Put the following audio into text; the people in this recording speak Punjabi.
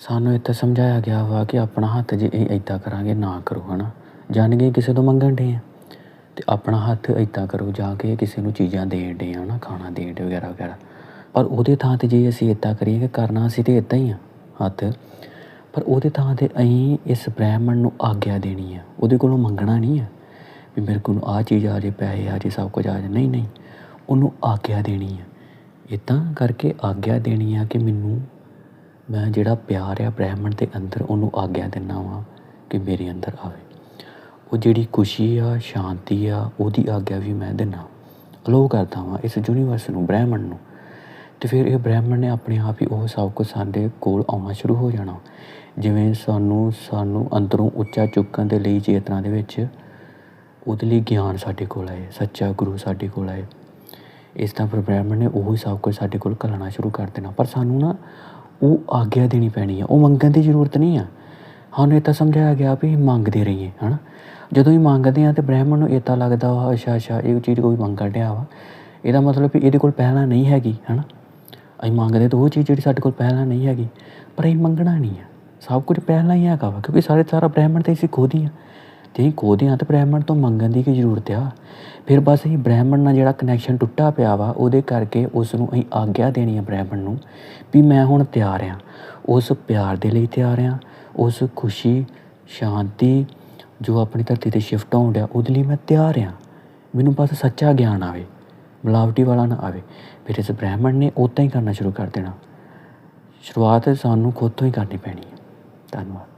ਸਾਨੂੰ ਇੱਥੇ ਸਮਝਾਇਆ ਗਿਆ ਵਾ ਕਿ ਆਪਣਾ ਹੱਥ ਜੇ ਇਹ ਇੱਦਾਂ ਕਰਾਂਗੇ, ਨਾ ਕਰੋ ਹੈ ਨਾ ਜਾਣ ਕੇ ਕਿਸੇ ਤੋਂ ਮੰਗਣ ਡੇ ਆ? ਅਤੇ ਆਪਣਾ ਹੱਥ ਇੱਦਾਂ ਕਰੋ ਜਾ ਕੇ ਕਿਸੇ ਨੂੰ ਚੀਜ਼ਾਂ ਦੇਣ ਡੇ ਆ ਨਾ ਖਾਣਾ ਦੇਣ ਡੇ ਵਗੈਰਾ ਵਗੈਰਾ। ਪਰ ਉਹਦੇ ਥਾਂ 'ਤੇ ਜੇ ਅਸੀਂ ਇੱਦਾਂ ਕਰੀਏ ਕਿ ਕਰਨਾ ਅਸੀਂ ਤਾਂ ਇੱਦਾਂ ਹੀ ਆ, ਹੱਥ। ਪਰ ਉਹਦੇ ਥਾਂ 'ਤੇ ਅਸੀਂ ਇਸ ਬ੍ਰਹਿਮੰਡ ਨੂੰ ਆਗਿਆ ਦੇਣੀ ਆ। ਉਹਦੇ ਕੋਲੋਂ ਮੰਗਣਾ ਨਹੀਂ ਆ ਵੀ ਮੇਰੇ ਕੋਲ ਆਹ ਚੀਜ਼ ਆ ਜੇ, ਪੈਸੇ ਆ ਜੇ, ਸਭ ਕੁਝ ਆ ਜੇ। ਨਹੀਂ ਨਹੀਂ। ਉਹਨੂੰ ਆਗਿਆ ਦੇਣੀ ਆ। ਇੱਦਾਂ ਕਰਕੇ ਆਗਿਆ ਦੇਣੀ ਆ ਕਿ ਮੈਨੂੰ ਮੈਂ ਜਿਹੜਾ ਪਿਆਰ ਆ ਬ੍ਰਹਿਮੰਡ ਦੇ ਅੰਦਰ, ਉਹਨੂੰ ਆਗਿਆ ਦਿੰਦਾ ਵਾਂ ਕਿ ਮੇਰੇ ਅੰਦਰ ਆਵੇ। ਉਹ ਜਿਹੜੀ ਖੁਸ਼ੀ ਆ, ਸ਼ਾਂਤੀ ਆ, ਉਹਦੀ ਆਗਿਆ ਵੀ ਮੈਂ ਦਿੰਦਾ ਅਲੋ ਕਰਦਾ ਵਾਂ ਇਸ ਯੂਨੀਵਰਸ ਨੂੰ, ਬ੍ਰਹਿਮੰਡ ਨੂੰ। ਤੇ ਫਿਰ ਇਹ ਬ੍ਰਹਿਮੰਡ ਨੇ ਆਪਣੇ ਆਪ ਹੀ ਉਹ ਸਭ ਕੁਝ ਸਾਡੇ ਕੋਲ ਆਉਣਾ ਸ਼ੁਰੂ ਹੋ ਜਾਣਾ ਜਿਵੇਂ ਸਾਨੂੰ ਸਾਨੂੰ ਅੰਦਰੋਂ ਉੱਚਾ ਚੁੱਕਣ ਦੇ ਲਈ ਚੇਤਨਾ ਦੇ ਵਿੱਚ ਉਹਦੇ ਲਈ ਗਿਆਨ ਸਾਡੇ ਕੋਲ ਆਏ, ਸੱਚਾ ਗੁਰੂ ਸਾਡੇ ਕੋਲ ਆਏ। ਇਸ ਤਰ੍ਹਾਂ ਫਿਰ ਬ੍ਰਹਿਮੰਡ ਨੇ ਉਹ ਹੀ ਸਭ ਕੁਝ ਸਾਡੇ ਕੋਲ ਘਲਣਾ ਸ਼ੁਰੂ ਕਰ ਦੇਣਾ। ਪਰ ਸਾਨੂੰ ਨਾ ਉਹ ਆਗਿਆ ਦੇਣੀ ਪੈਣੀ ਆ, ਉਹ ਮੰਗਣ ਦੀ ਜ਼ਰੂਰਤ ਨਹੀਂ ਆ। ਸਾਨੂੰ ਇਹ ਤਾਂ ਸਮਝਾਇਆ ਗਿਆ ਵੀ ਮੰਗਦੇ ਰਹੀਏ, ਹਨਾ? ਜਦੋਂ ਹੀ ਮੰਗਦੇ ਆ ਤੇ ਬ੍ਰਹਿਮੰਡ ਨੂੰ ਇਹ ਤਾਂ ਲੱਗਦਾ ਵਾ ਅੱਛਾ ਅੱਛਾ, ਇਹ ਚੀਜ਼ ਕੋਈ ਮੰਗਣ ਡਿਆ ਵਾ। ਇਹਦਾ ਮਤਲਬ ਵੀ ਇਹਦੇ ਕੋਲ ਪਹਿਲਾਂ ਨਹੀਂ ਹੈਗੀ, ਹਨਾ? ਅਸੀਂ ਮੰਗਦੇ ਤਾਂ ਉਹ ਚੀਜ਼ ਜਿਹੜੀ ਸਾਡੇ ਕੋਲ ਪਹਿਲਾਂ ਨਹੀਂ ਹੈਗੀ, ਪਰ ਅਸੀਂ ਮੰਗਣਾ ਨਹੀਂ ਆ। ਸਭ ਕੁਝ ਪਹਿਲਾਂ ਹੀ ਹੈਗਾ ਵਾ, ਕਿਉਂਕਿ ਸਾਰੇ ਸਾਰਾ ਬ੍ਰਹਿਮੰਡ ਤੇ ਅਸੀਂ ਖੁਦ ਹੀ ਆ। ਤੇ ਅਸੀਂ ਖੁਦ ਹੀ ਆ ਤੇ ਬ੍ਰਹਿਮੰਡ ਤੋਂ ਮੰਗਣ ਦੀ ਕੀ ਜ਼ਰੂਰਤ ਆ? ਫਿਰ ਬਸ ਅਸੀਂ ਬ੍ਰਹਿਮੰਡ ਨਾਲ ਜਿਹੜਾ ਕਨੈਕਸ਼ਨ ਟੁੱਟਾ ਪਿਆ ਵਾ, ਉਹਦੇ ਕਰਕੇ ਉਸ ਨੂੰ ਅਸੀਂ ਆਗਿਆ ਦੇਣੀ ਆ ਬ੍ਰਹਿਮੰਡ ਨੂੰ ਵੀ ਮੈਂ ਹੁਣ ਤਿਆਰ ਆ। ਉਸ ਪਿਆਰ ਦੇ ਲਈ ਤਿਆਰ ਆ, ਉਸ ਖੁਸ਼ੀ, ਸ਼ਾਂਤੀ ਜੋ ਆਪਣੀ ਧਰਤੀ ਤੇ ਸ਼ਿਫਟ ਹੋਣ ਡਿਆ, ਉਹਦੇ ਲਈ ਮੈਂ ਤਿਆਰ ਆ। ਮੈਨੂੰ ਬਸ ਸੱਚਾ ਗਿਆਨ ਆਵੇ, ਮਿਲਾਵਟੀ ਵਾਲਾ ਨਾ ਆਵੇ। ਫਿਰ ਇਸ ਬ੍ਰਹਿਮੰਡ ਨੇ ਉਦਾਂ ਹੀ ਕਰਨਾ ਸ਼ੁਰੂ ਕਰ ਦੇਣਾ। ਸ਼ੁਰੂਆਤ ਸਾਨੂੰ ਖੁਦ ਤੋਂ ਹੀ ਕਰਨੀ ਪੈਣੀ ਹੈ ਧੰਨਵਾਦ।